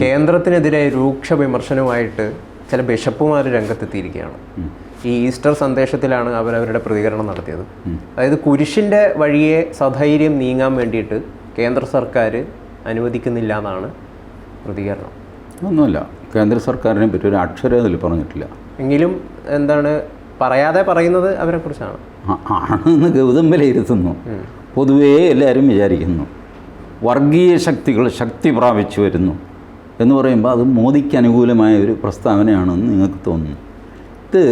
കേന്ദ്രത്തിനെതിരെ രൂക്ഷ വിമർശനവുമായിട്ട് ചില ബിഷപ്പുമാർ രംഗത്തെത്തിയിരിക്കുകയാണ്. ഈ ഈസ്റ്റർ സന്ദേശത്തിലാണ് അവരവരുടെ പ്രതികരണം നടത്തിയത്. അതായത് കുരിശിന്റെ വഴിയെ സധൈര്യം നീങ്ങാൻ വേണ്ടിയിട്ട് കേന്ദ്ര സർക്കാർ അനുവദിക്കുന്നില്ല എന്നാണ് പ്രതികരണം. ഒന്നുമില്ല കേന്ദ്ര സർക്കാരിനെ പറ്റി ഒരു അക്ഷരം ഇതിൽ പറഞ്ഞിട്ടില്ല. എങ്കിലും എന്താണ് പറയാതെ പറയുന്നത് അവരെക്കുറിച്ചാണ്. കുറിച്ചാണ് ആണെന്ന് ഗൗതം വിലയിരുത്തുന്നു. പൊതുവേ എല്ലാവരും വിചാരിക്കുന്നു. വർഗീയ ശക്തികൾ ശക്തി പ്രാപിച്ചു വരുന്നു. എന്ന് പറയുമ്പോൾ അത് മോദിക്ക് അനുകൂലമായ ഒരു പ്രസ്താവനയാണെന്ന് നിങ്ങൾക്ക് തോന്നുന്നു. ഇത്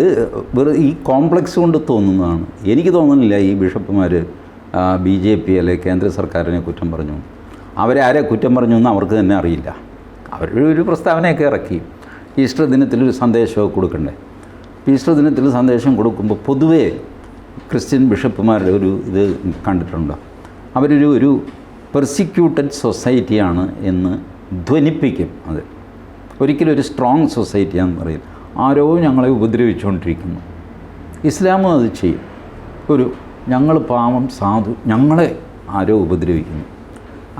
വെറു ഈ കോംപ്ലക്സ് കൊണ്ട് തോന്നുന്നതാണ്. എനിക്ക് തോന്നുന്നില്ല ഈ ബിഷപ്പുമാർ ബി ജെ പി അല്ലെ കേന്ദ്ര സർക്കാരിനെ കുറ്റം പറഞ്ഞു. അവരെ ആരെ കുറ്റം പറഞ്ഞു എന്ന് അവർക്ക് തന്നെ അറിയില്ല. അവർ ഒരു പ്രസ്താവനയൊക്കെ ഇറക്കി. ഈസ്റ്റർ ദിനത്തിലൊരു സന്ദേശമൊക്കെ കൊടുക്കണ്ടേ? ഈസ്റ്റർ ദിനത്തിൽ സന്ദേശം കൊടുക്കുമ്പോൾ പൊതുവേ ക്രിസ്ത്യൻ ബിഷപ്പുമാരുടെ ഒരു ഇത് കണ്ടിട്ടുണ്ടോ? അവരൊരു ഒരു പെർസിക്യൂട്ടഡ് സൊസൈറ്റിയാണ് എന്ന് ധ്വനിപ്പിക്കും അത്. ഒരിക്കലും ഒരു സ്ട്രോങ് സൊസൈറ്റിയാണെന്ന് പറയും ആരോ ഞങ്ങളെ ഉപദ്രവിച്ചുകൊണ്ടിരിക്കുന്നു. ഇസ്ലാമും അത് ചെയ്യും. ഒരു ഞങ്ങൾ പാവം സാധു ഞങ്ങളെ ആരോ ഉപദ്രവിക്കുന്നു.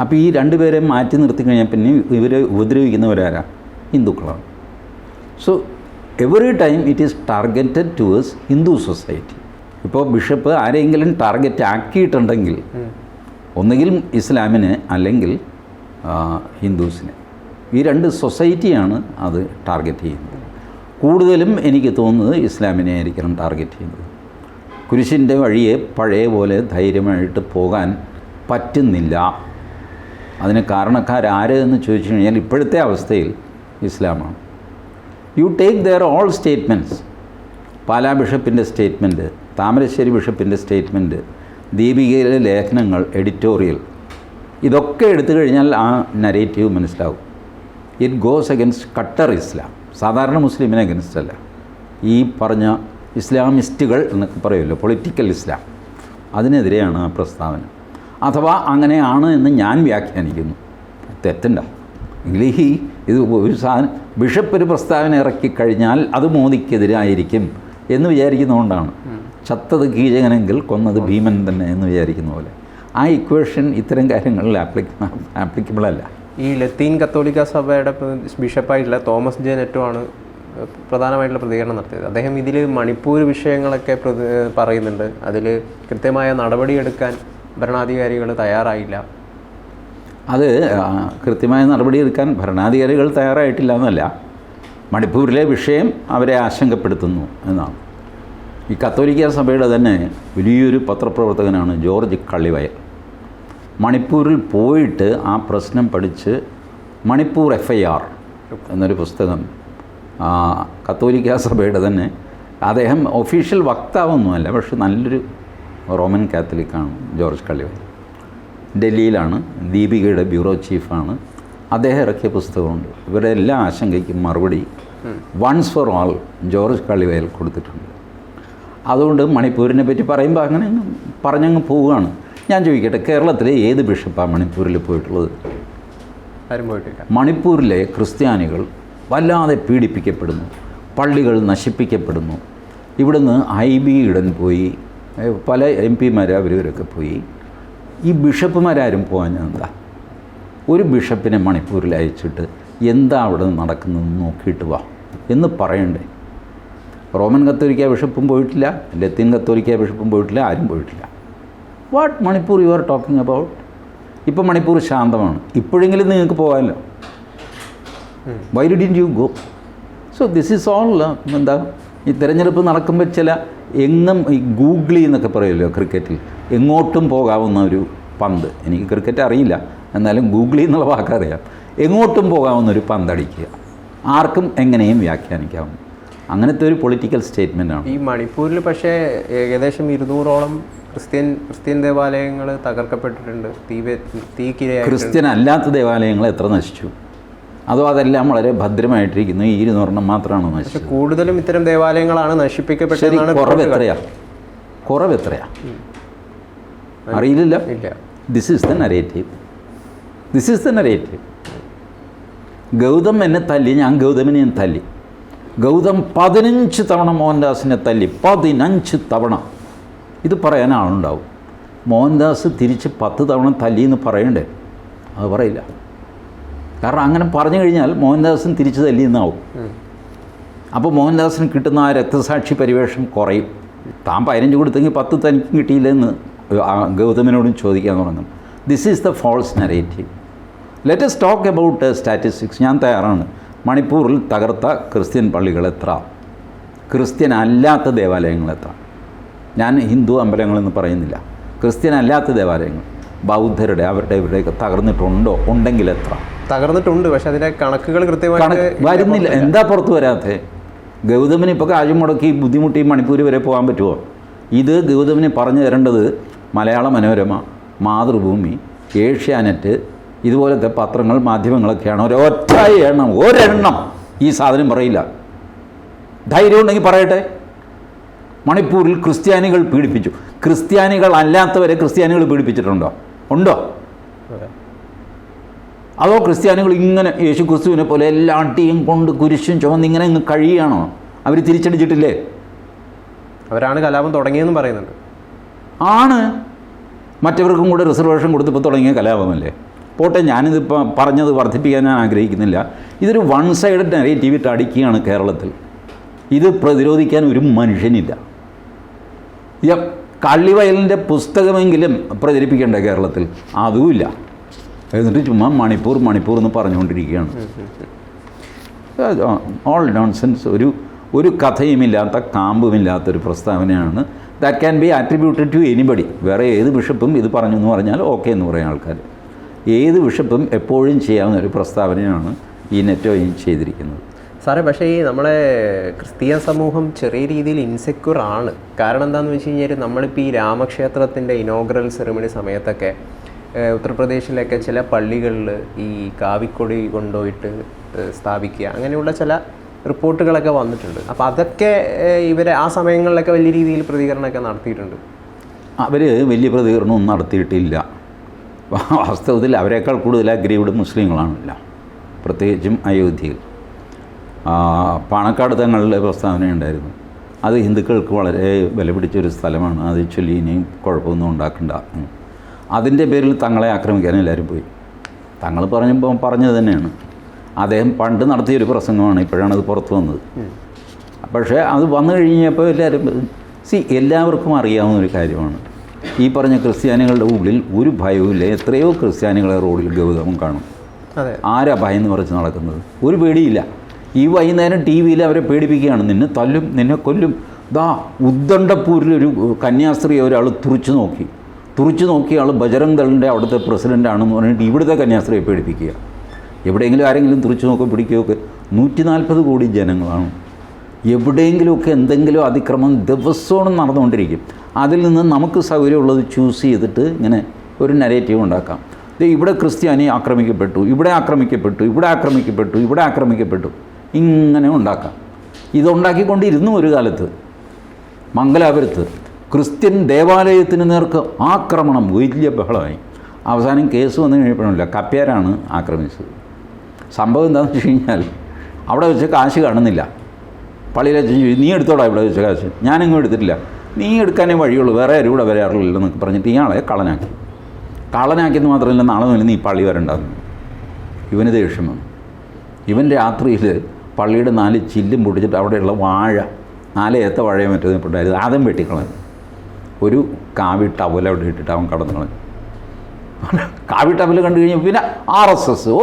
അപ്പോൾ ഈ രണ്ടുപേരെ മാറ്റി നിർത്തി കഴിഞ്ഞാൽ പിന്നെ ഇവരെ ഉപദ്രവിക്കുന്നവരാരാ? ഹിന്ദുക്കളാണ്. So every time it is targeted towards Hindu society ഇപ്പോൾ ബിഷപ്പ് ആരെങ്കിലും ടാർഗറ്റ് ആക്കിയിട്ടുണ്ടെങ്കിൽ ഒന്നുകിൽ ഇസ്ലാമിനെ അല്ലെങ്കിൽ ഹിന്ദുസിനെ. ഈ രണ്ട് സൊസൈറ്റിയാണ് അത് ടാർഗറ്റ് ചെയ്യുന്നത്. കൂടുതലും എനിക്ക് തോന്നുന്നത് ഇസ്ലാമിനെ ആയിരിക്കണം ടാർഗറ്റ് ചെയ്യുന്നത്. കുരിശിന്റെ വഴിയെ പഴയ പോലെ ധൈര്യമായിട്ട് പോകാൻ പറ്റുന്നില്ല. അതിന് കാരണക്കാരാര് എന്ന് ചോദിച്ചു കഴിഞ്ഞാൽ ഇപ്പോഴത്തെ അവസ്ഥയിൽ ഇസ്ലാമാണ്. You take their all statements Pala ബിഷപ്പിന്റെ സ്റ്റേറ്റ്മെന്റ് താമരശ്ശേരി ബിഷപ്പിന്റെ സ്റ്റേറ്റ്മെന്റ് ദീപികയിലെ ലേഖനങ്ങൾ എഡിറ്റോറിയൽ ഇതൊക്കെ എടുത്തു കഴിഞ്ഞാൽ ആ നരേറ്റീവ് മനസ്സിലാവും. ഇറ്റ് ഗോസ് അഗൻസ്റ്റ് കട്ടർ ഇസ്ലാം സാധാരണ മുസ്ലിമിനെ അഗൻസ്റ്റ് അല്ല. ഈ പറഞ്ഞ ഇസ്ലാമിസ്റ്റുകൾ എന്നൊക്കെ പറയുമല്ലോ പൊളിറ്റിക്കൽ ഇസ്ലാം അതിനെതിരെയാണ് ആ പ്രസ്താവന. അഥവാ അങ്ങനെയാണ് എന്ന് ഞാൻ വ്യാഖ്യാനിക്കുന്നു. തെറ്റണ്ട എങ്കിൽ ഈ ഇത് ഒരു സാധനം ബിഷപ്പ് ഒരു പ്രസ്താവന ഇറക്കി കഴിഞ്ഞാൽ അത് മോദിക്കെതിരായിരിക്കും എന്ന് വിചാരിക്കുന്നതുകൊണ്ടാണ്. ചത്തത് കീചകനെങ്കിൽ കൊന്നത് ഭീമൻ തന്നെ എന്ന് വിചാരിക്കുന്ന പോലെ. ആ ഇക്വേഷൻ ഇത്തരം കാര്യങ്ങളിൽ ആപ്ലിക്ക ആപ്ലിക്കബിൾ അല്ല. ഈ ലത്തീൻ കത്തോലിക്ക സഭയുടെ ബിഷപ്പായിട്ടുള്ള തോമസ് ജെ നെറ്റോ ആണ് പ്രധാനമായിട്ടുള്ള പ്രതികരണം നടത്തിയത്. അദ്ദേഹം ഇതിൽ മണിപ്പൂർ വിഷയങ്ങളൊക്കെ പറയുന്നുണ്ട്. അതിൽ കൃത്യമായ നടപടിയെടുക്കാൻ ഭരണാധികാരികൾ തയ്യാറായില്ല. അത് കൃത്യമായ നടപടിയെടുക്കാൻ ഭരണാധികാരികൾ തയ്യാറായിട്ടില്ല എന്നല്ല. മണിപ്പൂരിലെ വിഷയം അവരെ ആശങ്കപ്പെടുത്തുന്നു എന്നാണ്. ഈ കത്തോലിക്ക സഭയുടെ തന്നെ വലിയൊരു പത്രപ്രവർത്തകനാണ് ജോർജ് കള്ളിവയൽ. മണിപ്പൂരിൽ പോയിട്ട് ആ പ്രശ്നം പഠിച്ച് മണിപ്പൂർ എഫ് ഐ ആർ എന്നൊരു പുസ്തകം കത്തോലിക്ക സഭയുടെ തന്നെ. അദ്ദേഹം ഒഫീഷ്യൽ വക്താവൊന്നുമല്ല പക്ഷെ നല്ലൊരു റോമൻ കാത്തലിക്കാണ് ജോർജ് കള്ളിവയൽ ഡൽഹിയിലാണ് ദീപികയുടെ ബ്യൂറോ ചീഫാണ്. അദ്ദേഹം ഇറക്കിയ പുസ്തകമുണ്ട്. ഇവരുടെ എല്ലാ ആശങ്കയ്ക്കും മറുപടി once for all George Kallivayal കൊടുത്തിട്ടുണ്ട്. അതുകൊണ്ട് മണിപ്പൂരിനെ പറ്റി പറയുമ്പോൾ അങ്ങനെ അങ്ങ് പറഞ്ഞങ്ങ് പോവുകയാണ്. ഞാൻ ചോദിക്കട്ടെ കേരളത്തിലെ ഏത് ബിഷപ്പാണ് മണിപ്പൂരിൽ പോയിട്ടുള്ളത്? ആരും പോയിട്ടില്ല. മണിപ്പൂരിലെ ക്രിസ്ത്യാനികൾ വല്ലാതെ പീഡിപ്പിക്കപ്പെടുന്നു പള്ളികൾ നശിപ്പിക്കപ്പെടുന്നു. ഇവിടുന്ന് ഐ ബി ഇടൻ പോയി പല എം പിമാർ അവരവരൊക്കെ പോയി. ഈ ബിഷപ്പുമാരാരും പോകാൻ എന്താ? ഒരു ബിഷപ്പിനെ മണിപ്പൂരിൽ അയച്ചിട്ട് എന്താ അവിടെ നടക്കുന്നതെന്ന് നോക്കിയിട്ട് വാ എന്ന് പറയണ്ടേ. റോമൻ കത്തോലിക്ക ബിഷപ്പും പോയിട്ടില്ല ലത്തീൻ കത്തോലിക്ക ബിഷപ്പും പോയിട്ടില്ല ആരും പോയിട്ടില്ല. What Manipur you are talking about ഇപ്പം മണിപ്പൂർ ശാന്തമാണ്. ഇപ്പോഴെങ്കിലും നിങ്ങൾക്ക് പോകാമല്ലോ why didn't you go so this is all എന്താ? ഈ തിരഞ്ഞെടുപ്പ് നടക്കുമ്പോൾ ചില എങ്ങും ഈ ഗൂഗിളി എന്നൊക്കെ പറയുമല്ലോ ക്രിക്കറ്റിൽ. എങ്ങോട്ടും പോകാവുന്ന ഒരു പന്ത്. എനിക്ക് ക്രിക്കറ്റ് അറിയില്ല. എന്നാലും ഗൂഗിളി എന്നുള്ള വാക്കറിയാം എങ്ങോട്ടും പോകാവുന്ന ഒരു പന്തടിക്കുക ആർക്കും എങ്ങനെയും വ്യാഖ്യാനിക്കാവുന്നു. അങ്ങനത്തെ ഒരു പൊളിറ്റിക്കൽ സ്റ്റേറ്റ്മെന്റ് ആണ്. ഈ മണിപ്പൂരിൽ പക്ഷേ ഏകദേശം ഇരുന്നൂറോളം ക്രിസ്ത്യൻ ക്രിസ്ത്യൻ ദേവാലയങ്ങൾ തകർക്കപ്പെട്ടിട്ടുണ്ട്. തീ വെ- ക്രിസ്ത്യൻ അല്ലാത്ത ദേവാലയങ്ങൾ എത്ര നശിച്ചു? അതോ അതെല്ലാം വളരെ ഭദ്രമായിട്ടിരിക്കുന്നു. ഈ ഇരുന്നൂറെണ്ണം മാത്രമാണ് നശിച്ചത്? കൂടുതലും ഇത്തരം ദേവാലയങ്ങളാണ് നശിപ്പിക്കപ്പെട്ടത് കുറവ്. എത്രയാ? കുറവ് എത്രയാ? അറിയില്ല ഇല്ല. This is the narrative this is the narrative Gautam എന്നെ തല്ലി ഞാൻ ഗൗതമിനെ തല്ലി. ഗൗതം പതിനഞ്ച് തവണ മോഹൻദാസിനെ തല്ലി. പതിനഞ്ച് തവണ. ഇത് പറയാൻ ആളുണ്ടാവും. മോഹൻദാസ് തിരിച്ച് പത്ത് തവണ തല്ലി എന്ന് പറയണ്ടേ? അത് പറയില്ല. കാരണം അങ്ങനെ പറഞ്ഞു കഴിഞ്ഞാൽ മോഹൻദാസും തിരിച്ചു തല്ലിയെന്നാവും. അപ്പോൾ മോഹൻദാസിന് കിട്ടുന്ന ആ രക്തസാക്ഷി പരിവേഷം കുറയും. താൻ പതിനഞ്ച് കൊടുത്തെങ്കിൽ പത്ത് തനിക്കും കിട്ടിയില്ലെന്ന് ഗൗതമിനോടും ചോദിക്കാൻ തുടങ്ങും. This is the false narrative let's talk about statistics ഞാൻ തയ്യാറാണ്. മണിപ്പൂരിൽ തകർത്ത ക്രിസ്ത്യൻ പള്ളികൾ എത്ര ക്രിസ്ത്യൻ അല്ലാത്ത ദേവാലയങ്ങൾ എത്ര ഞാൻ ഹിന്ദു അമ്പലങ്ങളെന്ന് പറയുന്നില്ല. ക്രിസ്ത്യൻ അല്ലാത്ത ദേവാലയങ്ങൾ. ബൗദ്ധരുടെ അവരുടെ ഇവരുടെയൊക്കെ തകർന്നിട്ടുണ്ടോ? ഉണ്ടെങ്കിൽ എത്ര? തകർന്നിട്ടുണ്ട് പക്ഷെ അതിന്റെ കണക്കുകൾ കൃത്യമായിട്ട് വരുന്നില്ല. എന്താ പുറത്ത് വരാത്തെ? ഗൗതമിന് ഇപ്പോൾ കാശ് മുടക്കി ബുദ്ധിമുട്ടി മണിപ്പൂർ വരെ പോകാൻ പറ്റുമോ ഇത് ഗൗതമിന് പറഞ്ഞു തരേണ്ടത് മലയാള മനോരമ മാതൃഭൂമി ഏഷ്യാനെറ്റ് ഇതുപോലത്തെ പത്രങ്ങൾ മാധ്യമങ്ങളൊക്കെയാണ്. ഒരൊറ്റ എണ്ണം ഒരെണ്ണം ഈ സാധനം പറയില്ല. ധൈര്യം ഉണ്ടെങ്കിൽ പറയട്ടെ. മണിപ്പൂരിൽ ക്രിസ്ത്യാനികൾ പീഡിപ്പിച്ചു. ക്രിസ്ത്യാനികൾ അല്ലാത്തവരെ ക്രിസ്ത്യാനികൾ പീഡിപ്പിച്ചിട്ടുണ്ടോ? ഉണ്ടോ? അതെ. ക്രിസ്ത്യാനികൾ ഇങ്ങനെ യേശു ക്രിസ്തുവിനെ പോലെ എല്ലാ അട്ടിയും കൊണ്ട് കുരിശും ചുമന്ന് ഇങ്ങനെ അങ്ങ് കഴിയുകയാണോ? അവർ തിരിച്ചടിച്ചിട്ടില്ലേ? അവരാണ് കലാപം തുടങ്ങിയെന്നും പറയുന്നുണ്ട്. ആണ്. മറ്റവർക്കും കൂടെ റിസർവേഷൻ കൊടുത്തപ്പോൾ തുടങ്ങിയ കലാപമല്ലേ? പോട്ടെ ഞാനിതിപ്പോൾ പറഞ്ഞത് വർദ്ധിപ്പിക്കാൻ ഞാൻ ആഗ്രഹിക്കുന്നില്ല. ഇതൊരു വൺ സൈഡ് നെറേറ്റീവ് ഇട്ട് അടിക്കുകയാണ് കേരളത്തിൽ. ഇത് പ്രതിരോധിക്കാൻ ഒരു മനുഷ്യനില്ല. കള്ളിവയലിന്റെ പുസ്തകമെങ്കിലും പ്രചരിപ്പിക്കേണ്ട കേരളത്തിൽ? അതുമില്ല. എന്നിട്ട് ചുമ്മാ മണിപ്പൂർ മണിപ്പൂർ എന്ന് പറഞ്ഞുകൊണ്ടിരിക്കുകയാണ്. ഓൾ നോൺസെൻസ് ഒരു ഒരു കഥയുമില്ലാത്ത കാമ്പുമില്ലാത്തൊരു പ്രസ്താവനയാണ്. That can be attributed to anybody വേറെ ഏത് ബിഷപ്പും ഇത് പറഞ്ഞു എന്ന് പറഞ്ഞാൽ ഓക്കെ എന്ന് പറയുന്ന ആൾക്കാർ ഏത് ബിഷപ്പും എപ്പോഴും ചെയ്യാവുന്ന ഒരു പ്രസ്താവനയാണ് ഈ നെറ്റോയും ചെയ്തിരിക്കുന്നത്. സാറേ പക്ഷേ ഈ നമ്മളെ ക്രിസ്തീയ സമൂഹം ചെറിയ രീതിയിൽ ഇൻസെക്യൂർ ആണ്. കാരണം എന്താണെന്ന് വെച്ച് കഴിഞ്ഞാൽ നമ്മളിപ്പോൾ ഈ രാമക്ഷേത്രത്തിന്റെ ഇനോഗ്രൽ സെറിമണി സമയത്തൊക്കെ ഉത്തർപ്രദേശിലൊക്കെ ചില പള്ളികളിൽ ഈ കാവിക്കൊടി കൊണ്ടുപോയിട്ട് സ്ഥാപിക്കുക അങ്ങനെയുള്ള ചില റിപ്പോർട്ടുകളൊക്കെ വന്നിട്ടുണ്ട്. അപ്പോൾ അതൊക്കെ ഇവരെ ആ സമയങ്ങളിലൊക്കെ വലിയ രീതിയിൽ പ്രതികരണമൊക്കെ നടത്തിയിട്ടുണ്ട്. അവർ വലിയ പ്രതികരണമൊന്നും നടത്തിയിട്ടില്ല. വാസ്തവത്തിൽ അവരെക്കാൾ കൂടുതൽ അഗ്രീവ്ഡ് മുസ്ലിങ്ങളാണല്ല. പ്രത്യേകിച്ചും അയോധ്യയിൽ. പാണക്കാട് തങ്ങളുടെ പ്രസ്താവനയുണ്ടായിരുന്നു അത് ഹിന്ദുക്കൾക്ക് വളരെ വില പിടിച്ചൊരു സ്ഥലമാണ്. അത് ചൊല്ലി ഇനിയും കുഴപ്പമൊന്നും ഉണ്ടാക്കണ്ട. അതിന്റെ പേരിൽ തങ്ങളെ ആക്രമിക്കാൻ എല്ലാവരും പോയി. തങ്ങൾ പറഞ്ഞപ്പോൾ പറഞ്ഞത് തന്നെയാണ്. അദ്ദേഹം പണ്ട് നടത്തിയൊരു പ്രസംഗമാണ്. ഇപ്പോഴാണ് അത് പുറത്തു വന്നത്. പക്ഷേ അത് വന്നു കഴിഞ്ഞപ്പോൾ എല്ലാവരും സി എല്ലാവർക്കും അറിയാവുന്ന ഒരു കാര്യമാണ്. ഈ പറഞ്ഞ ക്രിസ്ത്യാനികളുടെ ഉള്ളിൽ ഒരു ഭയവുമില്ല. എത്രയോ ക്രിസ്ത്യാനികളെ റോഡിൽ ഗൗതമം കാണും. ആരാ ഭയം എന്ന് പറിച്ച് നടക്കുന്നത്? ഒരു പേടിയില്ല. ഈ വൈകുന്നേരം ടി വിയിൽ അവരെ പേടിപ്പിക്കുകയാണ്. നിന്നെ തല്ലും നിന്നെ കൊല്ലും. ദാ ഉദ്ദണ്ഡപ്പൂരിലൊരു കന്യാസ്ത്രീയെ ഒരാൾ തുറിച്ചു നോക്കി. തുറിച്ചു നോക്കിയ ആൾ ബജറംഗ് ദളിന്റെ അവിടുത്തെ പ്രസിഡന്റാണെന്ന് പറഞ്ഞിട്ട് ഇവിടുത്തെ കന്യാസ്ത്രീയെ പേടിപ്പിക്കുക. എവിടെയെങ്കിലും ആരെങ്കിലും തുറിച്ചു നോക്കുകയോ പിടിക്കുകയൊക്കെ നൂറ്റി നാൽപ്പത് കോടി ജനങ്ങളാണ്. എവിടെയെങ്കിലുമൊക്കെ എന്തെങ്കിലും അതിക്രമം ദിവസവും നടന്നുകൊണ്ടിരിക്കും. അതിൽ നിന്ന് നമുക്ക് സൗകര്യമുള്ളത് ചൂസ് ചെയ്തിട്ട് ഇങ്ങനെ ഒരു നരേറ്റീവ് ഉണ്ടാക്കാം. ഇവിടെ ക്രിസ്ത്യാനി ആക്രമിക്കപ്പെട്ടു ഇവിടെ ആക്രമിക്കപ്പെട്ടു ഇവിടെ ആക്രമിക്കപ്പെട്ടു ഇവിടെ ആക്രമിക്കപ്പെട്ടു. ഇങ്ങനെ ഉണ്ടാക്കാം. ഇതുണ്ടാക്കിക്കൊണ്ടിരുന്നു ഒരു കാലത്ത്. മംഗലാപുരത്ത് ക്രിസ്ത്യൻ ദേവാലയത്തിന് നേർക്ക് ആക്രമണം വലിയ ബഹളമായി. അവസാനം കേസ് വന്നു കഴിഞ്ഞപ്പോഴല്ല കപ്പ്യാരാണ് ആക്രമിച്ചത്. സംഭവം എന്താണെന്ന് വെച്ച് കഴിഞ്ഞാൽ അവിടെ വെച്ച് കാശ് കാണുന്നില്ല. പള്ളിയിലെ നീ എടുത്തോടാ ഇവിടെ വെച്ച കാശ്? ഞാനെങ്ങും എടുത്തിട്ടില്ല. നീ എടുക്കാനേ വഴിയുള്ളൂ. വേറെ ആരും ഇവിടെ വരാറില്ലെന്നൊക്കെ പറഞ്ഞിട്ട് ഇയാളെ കളനാക്കി കളനാക്കിയെന്ന് മാത്രമല്ല നാളെ മുതൽ നീ പള്ളി വരണ്ടെന്ന്. ഇവന് ദേഷ്യം വന്നു. ഇവൻ രാത്രിയിൽ പള്ളിയുടെ നാല് ചില്ലും പൊട്ടിച്ചിട്ട് അവിടെയുള്ള വാഴ നാല് ഏത്ത മറ്റേ ഉണ്ടായിരുന്നു അതും വെട്ടിക്കളഞ്ഞു. ഒരു കാവി ടവൽ അവിടെ ഇട്ടിട്ട് അവൻ കടന്നു കളഞ്ഞു. കാവി ടവൽ കണ്ടു കഴിഞ്ഞു പിന്നെ ആർ എസ് എസ് ഓ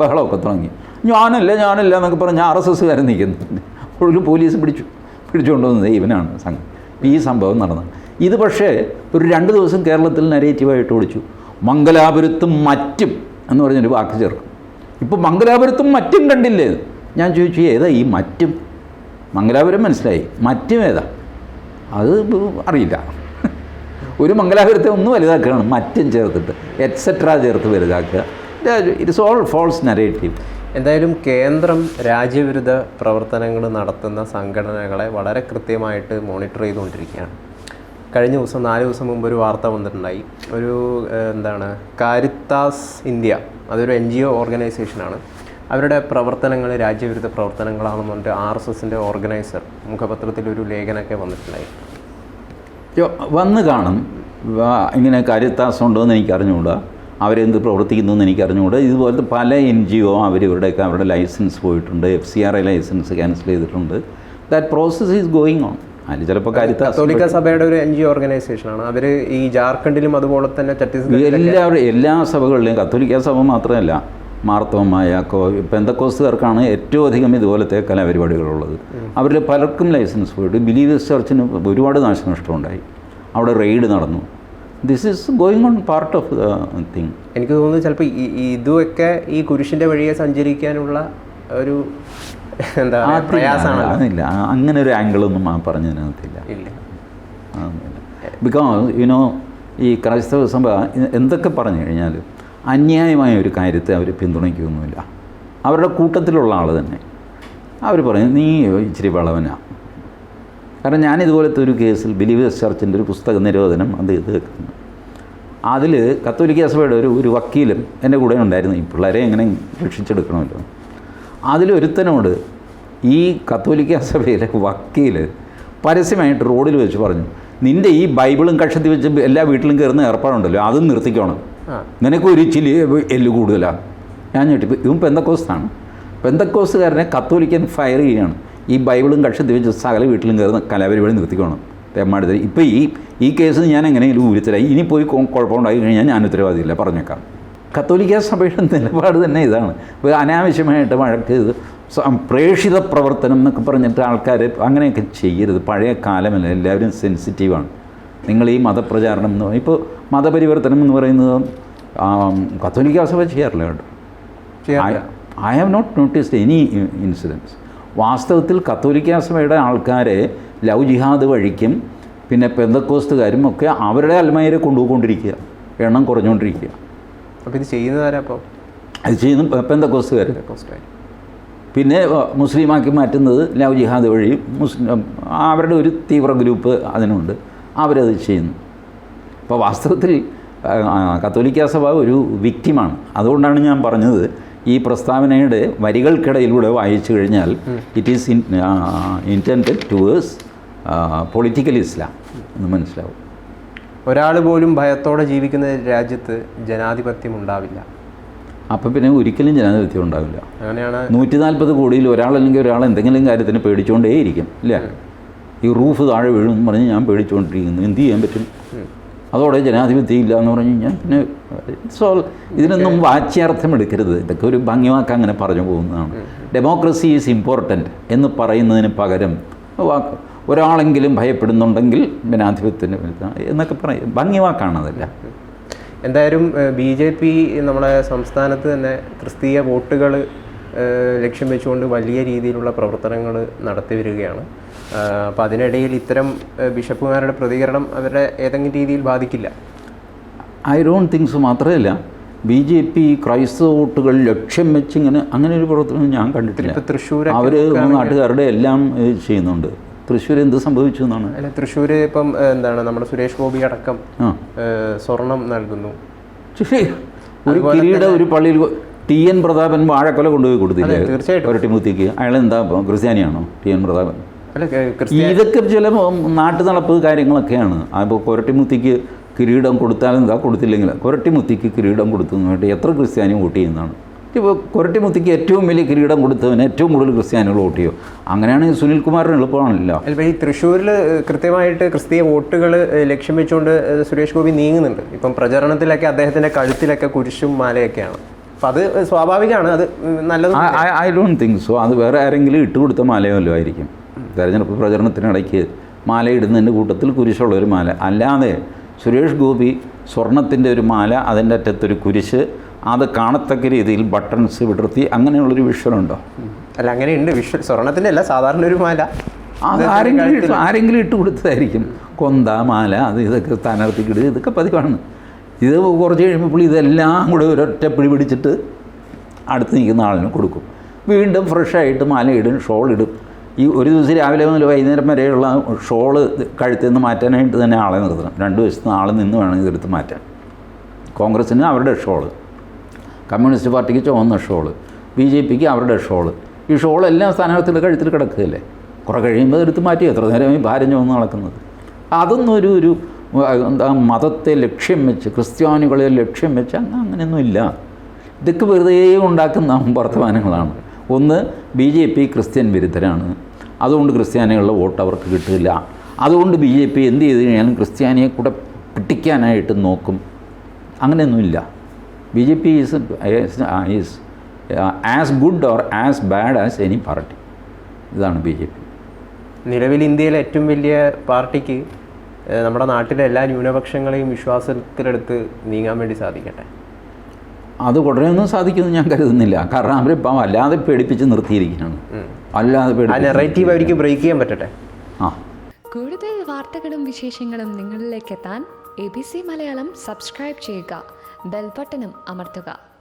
ബഹളമൊക്കെ തുടങ്ങി. ഞാനല്ല ഞാനല്ല എന്നൊക്കെ പറഞ്ഞ് ആർ എസ് എസ്സുകാരൻ നിൽക്കുന്നു. ഒരു പോലീസ് പിടിച്ചു പിടിച്ചുകൊണ്ടുവന്നത് ഇവനാണ് സംഘം. ഈ സംഭവം നടന്നത് ഇത് പക്ഷേ ഒരു രണ്ട് ദിവസം കേരളത്തിൽ നരേറ്റീവായിട്ട് ഓടിച്ചു മംഗലാപുരത്തും മറ്റും എന്ന് പറഞ്ഞൊരു വാക്ക് ചേർക്കും. ഇപ്പോൾ മംഗലാപുരത്തും മറ്റും കണ്ടില്ലേ? ഞാൻ ചോദിച്ചു ഏതാ ഈ മറ്റും? മംഗലാപുരം മനസ്സിലായി. മറ്റും ഏതാ? അത് അറിയില്ല. ഒരു മംഗലാപുരത്തെ ഒന്ന് വലുതാക്കുകയാണ്. മറ്റും ചേർത്തിട്ട് എറ്റ്സെട്ര ചേർത്ത് വലുതാക്കുക. ഇറ്റ്സ് ഓൾ ഫോൾസ് നരേറ്റീവ് എന്തായാലും കേന്ദ്രം രാജ്യവിരുദ്ധ പ്രവർത്തനങ്ങൾ നടത്തുന്ന സംഘടനകളെ വളരെ കൃത്യമായിട്ട് മോണിറ്റർ ചെയ്തുകൊണ്ടിരിക്കുകയാണ്. കഴിഞ്ഞ ദിവസം നാല് ദിവസം മുമ്പ് ഒരു വാർത്ത വന്നിട്ടുണ്ടായി. ഒരു എന്താണ് കാരിത്താസ് ഇന്ത്യ. അതൊരു എൻ ജി ഒ ഓർഗനൈസേഷനാണ് അവരുടെ പ്രവർത്തനങ്ങൾ രാജ്യവിരുദ്ധ പ്രവർത്തനങ്ങളാണെന്ന് പറഞ്ഞിട്ട് ആർ എസ് എസിന്റെ ഓർഗനൈസർ. മുഖപത്രത്തിൽ ഒരു ലേഖനമൊക്കെ വന്നിട്ടുണ്ടായി. യോ, വന്ന് കാണും. ഇങ്ങനെ കാര്യത്താസം ഉണ്ടോ എന്ന് എനിക്ക് അറിഞ്ഞുകൂടാ അവരെന്ത് പ്രവർത്തിക്കുന്നു എന്ന് എനിക്ക് അറിഞ്ഞുകൂടെ ഇതുപോലത്തെ പല എൻ ജി ഒ അവർ ഇവരുടെയൊക്കെ അവരുടെ ലൈസൻസ് പോയിട്ടുണ്ട്. F C R I licence cancel ചെയ്തിട്ടുണ്ട്. That process is going on അതിൽ ചിലപ്പോൾ കത്തോലിക്ക സഭയുടെ ഒരു എൻ ജി ഓർഗനൈസേഷനാണ്. അവർ ഈ ജാർഖണ്ഡിലും അതുപോലെ തന്നെ ഛത്തീസ്ഗഡ് എല്ലാവരും എല്ലാ സഭകളിലും കത്തോലിക്ക സഭ മാത്രമല്ല മാർത്തോമായ കോ പെന്തക്കോസ്തുകാർക്കാണ് ഏറ്റവും അധികം ഇതുപോലത്തെ കലാപരിപാടികളുള്ളത്. അവരിൽ പലർക്കും ലൈസൻസ് പോയിട്ട് ബിലീവേഴ്സ് ചർച്ചിന് ഒരുപാട് നാശനഷ്ടമുണ്ടായി. അവിടെ റെയ്ഡ് നടന്നു. This is going on part of the thing എനിക്ക് തോന്നുന്നു ചിലപ്പോൾ ഇതുമൊക്കെ ഈ കുരിശിന്റെ വഴിയെ സഞ്ചരിക്കാനുള്ള ഒരു എന്താ പ്രയാസമാണ് അതില്ല അങ്ങനെ ഒരു ആംഗിളൊന്നും ആ പറഞ്ഞതിനകത്തില്ല. ഇല്ല. ബിക്കോസ് യുനോ ഈ ക്രൈസ്തവ സഭ എന്തൊക്കെ പറഞ്ഞു കഴിഞ്ഞാൽ അന്യായമായ ഒരു കാര്യത്തെ അവർ പിന്തുണയ്ക്കുകയൊന്നുമില്ല അവരുടെ കൂട്ടത്തിലുള്ള ആൾ തന്നെ. അവർ പറയും നീ ഇച്ചിരി വളവനാ. കാരണം ഞാൻ ഇതുപോലത്തെ ഒരു കേസിൽ ബിലീവേഴ്സ് ചർച്ചിന്റെ ഒരു പുസ്തക നിരോധനം അത് ഇത് വെക്കുന്നു. അതിൽ കത്തോലിക്ക സഭയുടെ ഒരു ഒരു വക്കീലും എന്റെ കൂടെ ഉണ്ടായിരുന്നു. ഈ പിള്ളേരെ എങ്ങനെ രക്ഷിച്ചെടുക്കണമല്ലോ. അതിലൊരുത്തനോട് ഈ കത്തോലിക്ക സഭയിലെ വക്കീൽ പരസ്യമായിട്ട് റോഡിൽ വെച്ച് പറഞ്ഞു നിന്റെ ഈ ബൈബിളും കക്ഷത്തിൽ വെച്ച് എല്ലാ വീട്ടിലും കയറുന്ന ഏർപ്പാടുണ്ടല്ലോ അതും നിർത്തിക്കോണം. നിനക്ക് ഒരു ഇച്ചിരി എല്ല് കൂടുതലാണ് ഞാൻ ഞെട്ടിപ്പ് ഇവൻ പെന്തക്കോസ്താണ്. പെന്തക്കോസ്തുകാരനെ കത്തോലിക്കൻ ഫയർ ചെയ്യുകയാണ് ഈ ബൈബിളും കക്ഷത്തി വെച്ച് സകല വീട്ടിലും കയറുന്ന കലാപരിപാടി നിർത്തിക്കോണം. തരും ഇപ്പോൾ ഈ ഈ കേസ് ഞാൻ എങ്ങനെയെങ്കിലും ഊരിത്തരാം. ഇനി പോയി കുഴപ്പമുണ്ടായി കഴിഞ്ഞാൽ ഞാൻ ഉത്തരവാദിയില്ല പറഞ്ഞേക്കാം. കത്തോലിക്ക സഭയുടെ നിലപാട് തന്നെ ഇതാണ്. ഇപ്പോൾ അനാവശ്യമായിട്ട് വഴക്ക് ഇത് പ്രേക്ഷിത പ്രവർത്തനം എന്നൊക്കെ പറഞ്ഞിട്ട് ആൾക്കാർ അങ്ങനെയൊക്കെ ചെയ്യരുത്. പഴയ കാലമല്ല. എല്ലാവരും സെൻസിറ്റീവാണ്. നിങ്ങൾ ഈ മതപ്രചാരണം എന്ന് ഇപ്പോൾ മതപരിവർത്തനം എന്ന് പറയുന്നത് കത്തോലിക്കാ സഭ ചെയ്യാറില്ല കേട്ടോ. I have not noticed any incidence. വാസ്തവത്തിൽ കത്തോലിക്ക സഭയുടെ ആൾക്കാരെ ലവ് ജിഹാദ് വഴിക്കും പിന്നെ പെന്തക്കോസ്തുകാരും ഒക്കെ അവരുടെ അൽമയരെ കൊണ്ടുപോയിക്കൊണ്ടിരിക്കുക. എണ്ണം കുറഞ്ഞുകൊണ്ടിരിക്കുക. അപ്പോൾ ഇത് ചെയ്യുന്നതാരാ അപ്പോൾ? അത് ചെയ്യുന്ന പെന്തക്കോസ്തുകാർ പിന്നെ മുസ്ലിമാക്കി മാറ്റുന്നത് ലവ് ജിഹാദ് വഴി മുസ്ലിം അവരുടെ ഒരു തീവ്ര ഗ്രൂപ്പ് അതിനുണ്ട്. അവരത് ചെയ്യുന്നു. അപ്പോൾ വാസ്തവത്തിൽ കത്തോലിക്ക സഭ ഒരു വിക്റ്റിമാണ്. അതുകൊണ്ടാണ് ഞാൻ പറഞ്ഞത് ഈ പ്രസ്താവനയുടെ വരികൾക്കിടയിലൂടെ വായിച്ചു കഴിഞ്ഞാൽ it is in intended towards political Islam എന്ന് മനസ്സിലാവും. ഒരാൾ പോലും ഭയത്തോടെ ജീവിക്കുന്ന രാജ്യത്ത് ജനാധിപത്യം ഉണ്ടാവില്ല. അപ്പം പിന്നെ ഒരിക്കലും ജനാധിപത്യം ഉണ്ടാവില്ല. അങ്ങനെയാണ് നൂറ്റി നാൽപ്പത് കോടിയിൽ ഒരാളല്ലെങ്കിൽ ഒരാൾ എന്തെങ്കിലും കാര്യത്തിന് പേടിച്ചുകൊണ്ടേയിരിക്കും ഇല്ലേ? ഈ റൂഫ് താഴെ വീഴും എന്ന് പറഞ്ഞ് ഞാൻ പേടിച്ചുകൊണ്ടിരിക്കുന്നു. എന്ത് ചെയ്യാൻ പറ്റും? അതോടെ ജനാധിപത്യം ഇല്ല എന്ന് പറഞ്ഞു കഴിഞ്ഞാൽ പിന്നെ ഓൾ ഇതിനൊന്നും വാച്യാർത്ഥം എടുക്കരുത്. ഇതൊക്കെ ഒരു ഭംഗിവാക്ക് അങ്ങനെ പറഞ്ഞു പോകുന്നതാണ്. ഡെമോക്രസി ഈസ് ഇമ്പോർട്ടന്റ് എന്ന് പറയുന്നതിന് പകരം വാക്ക് ഒരാളെങ്കിലും ഭയപ്പെടുന്നുണ്ടെങ്കിൽ ജനാധിപത്യത്തിന് എന്നൊക്കെ പറയും. ഭംഗിവാക്കാണതല്ല എന്തായാലും ബി ജെ പി നമ്മുടെ സംസ്ഥാനത്ത് തന്നെ ക്രിസ്തീയ വോട്ടുകൾ ലക്ഷ്യം വെച്ചുകൊണ്ട് വലിയ രീതിയിലുള്ള പ്രവർത്തനങ്ങൾ നടത്തി വരികയാണ്. അപ്പോൾ അതിനിടയിൽ ഇത്തരം ബിഷപ്പുമാരുടെ പ്രതികരണം അവരുടെ ഏതെങ്കിലും രീതിയിൽ ബാധിക്കില്ല? ഐ ഡോണ്ട് തിങ്സ് മാത്രമല്ല ബി ജെ പി ക്രൈസ്തവ വോട്ടുകൾ ലക്ഷ്യം വെച്ച് ഇങ്ങനെ അങ്ങനെ ഒരു പ്രവർത്തനം ഞാൻ കണ്ടിട്ടില്ല. തൃശ്ശൂർ അവർ നാട്ടുകാരുടെ എല്ലാം ചെയ്യുന്നുണ്ട്. തൃശ്ശൂർ എന്ത് സംഭവിച്ചു എന്നാണ്? അല്ല തൃശ്ശൂർ ഇപ്പം എന്താണ് നമ്മുടെ സുരേഷ് ഗോപി അടക്കം സ്വർണം നൽകുന്നു. ഒരു കിരീട ഒരു പള്ളിയിൽ ടി എൻ പ്രതാപൻ വാഴക്കൊല കൊണ്ടുപോയി കൊടുത്തില്ലേ? തീർച്ചയായിട്ടും തീർച്ചയായിട്ടും. ഒരട്ടിമുത്തിക്ക്. അയാൾ എന്താ ക്രിസ്ത്യാനിയാണോ? T N Prathapan. ഇതൊക്കെ ചില നാട്ടു നടപ്പ് കാര്യങ്ങളൊക്കെയാണ്. അപ്പോൾ കൊരട്ടിമുത്തിക്ക് കിരീടം കൊടുത്താലും എന്താ കൊടുത്തില്ലെങ്കിൽ കൊരട്ടിമുത്തിക്ക് കിരീടം കൊടുത്തു വേണ്ടി എത്ര ക്രിസ്ത്യാനി വോട്ട് ചെയ്യുന്നതാണ്? ഇപ്പോൾ കൊരട്ടിമുത്തിക്ക് ഏറ്റവും വലിയ കിരീടം കൊടുത്തവന് ഏറ്റവും കൂടുതൽ ക്രിസ്ത്യാനികൾ വോട്ട് ചെയ്യും. അങ്ങനെയാണെങ്കിൽ സുനിൽ കുമാറിന് എളുപ്പമാണല്ലോ. ഈ തൃശ്ശൂരിൽ കൃത്യമായിട്ട് ക്രിസ്തീയ വോട്ടുകൾ ലക്ഷ്യം വെച്ചുകൊണ്ട് സുരേഷ് ഗോപി നീങ്ങുന്നുണ്ട്. ഇപ്പം പ്രചരണത്തിലൊക്കെ അദ്ദേഹത്തിന്റെ കഴുത്തിലൊക്കെ കുരിശും മാലയൊക്കെയാണ്. അപ്പം അത് സ്വാഭാവികമാണ്. അത് നല്ലത് ഐ ഡോണ്ട് തിങ്ക് സോ. അത് വേറെ ആരെങ്കിലും ഇട്ട് കൊടുത്ത മാലയല്ലോ ആയിരിക്കും. തെരഞ്ഞെടുപ്പ് പ്രചരണത്തിനിടയ്ക്ക് മാലയിടുന്നതിന്റെ കൂട്ടത്തിൽ കുരിശുള്ള ഒരു മാല. അല്ലാതെ സുരേഷ് ഗോപി സ്വർണത്തിന്റെ ഒരു മാല അതിന്റെ അറ്റത്തൊരു കുരിശ് അത് കാണത്തക്ക രീതിയിൽ ബട്ടൺസ് വിടർത്തി അങ്ങനെയുള്ളൊരു വിഷ്വലുണ്ടോ? അല്ല അങ്ങനെയുണ്ട്. വിഷ്വൽ സ്വർണത്തിന്റെ അല്ല സാധാരണ ഒരു മാല. അത് ആരെങ്കിലും ഇട്ട് ആരെങ്കിലും ഇട്ട് കൊടുത്തതായിരിക്കും. കൊന്ത മാല അത് ഇതൊക്കെ സ്ഥാനാർത്ഥിക്കിട് ഇതൊക്കെ പതിവാണ്. ഇത് കുറച്ച് കഴിയുമ്പോൾ പുള്ളി ഇതെല്ലാം കൂടെ ഒരൊറ്റ പിടി പിടിച്ചിട്ട് അടുത്ത് നിൽക്കുന്ന ആളിന് കൊടുക്കും. വീണ്ടും ഫ്രഷായിട്ട് മാല ഇടും ഷോൾ ഇടും ഈ ഒരു ദിവസം രാവിലെ മുതൽ വൈകുന്നേരം വരെയുള്ള ഷോൾ കഴുത്തിൽ നിന്ന് മാറ്റാനായിട്ട് തന്നെ ആളെ നിർത്തണം. രണ്ട് വശത്ത് ആൾ നിന്ന് വേണം ഇതെടുത്ത് മാറ്റാൻ കോൺഗ്രസ്സിന് അവരുടെ ഷോൾ. കമ്മ്യൂണിസ്റ്റ് പാർട്ടിക്ക് ചുവന്ന ഷോൾ. ബി ജെ പിക്ക് അവരുടെ ഷോൾ. ഈ ഷോളെല്ലാം സ്ഥാനാർത്ഥികളുടെ കഴുത്തിൽ കിടക്കുകയല്ലേ? കുറേ കഴിയുമ്പോൾ എടുത്ത് മാറ്റി. എത്ര നേരം ഈ ഭാരം ചുവന്ന് നടക്കുന്നത്? അതൊന്നും ഒരു ഒരു എന്താ മതത്തെ ലക്ഷ്യം വെച്ച് ക്രിസ്ത്യാനികളെ ലക്ഷ്യം വെച്ച് അങ്ങനെ അങ്ങനെയൊന്നും ഇല്ല. ഇതൊക്കെ വെറുതെ ഉണ്ടാക്കുന്ന വർത്തമാനങ്ങളാണ്. ഒന്ന് ബി ജെ പി ക്രിസ്ത്യൻ വിരുദ്ധരാണ്. അതുകൊണ്ട് ക്രിസ്ത്യാനികളുടെ വോട്ട് അവർക്ക് കിട്ടില്ല അതുകൊണ്ട് ബി ജെ പി എന്ത് ചെയ്ത് കഴിഞ്ഞാലും ക്രിസ്ത്യാനിയെ കൂടെ പിട്ടിക്കാനായിട്ട് നോക്കും. അങ്ങനെയൊന്നുമില്ല. B J P is is as good or as bad as any party ഇതാണ് ബി ജെ പി. നിലവിൽ ഇന്ത്യയിലെ ഏറ്റവും വലിയ പാർട്ടിക്ക് നമ്മുടെ നാട്ടിലെ എല്ലാ ന്യൂനപക്ഷങ്ങളെയും വിശ്വാസത്തിലെടുത്ത് നീങ്ങാൻ വേണ്ടി സാധിക്കട്ടെ? അത് ഉടനെ ഒന്നും സാധിക്കുമെന്ന് ഞാൻ കരുതുന്നില്ല. കാരണം അവരിപ്പം അല്ലാതെ പേടിപ്പിച്ച് നിർത്തിയിരിക്കുകയാണ്. അല്ലാതെ ആ പേടിപ്പിച്ച് നെറേറ്റീവ് അവർക്ക് ബ്രേക്ക് ചെയ്യാൻ പറ്റട്ടെ? ആ. കൂടുതൽ വാർത്തകളും വിശേഷങ്ങളും നിങ്ങളിലേക്ക് എത്താൻ A B C Malayalam subscribe ചെയ്യുക. ബെൽബട്ടനും അമർത്തുക.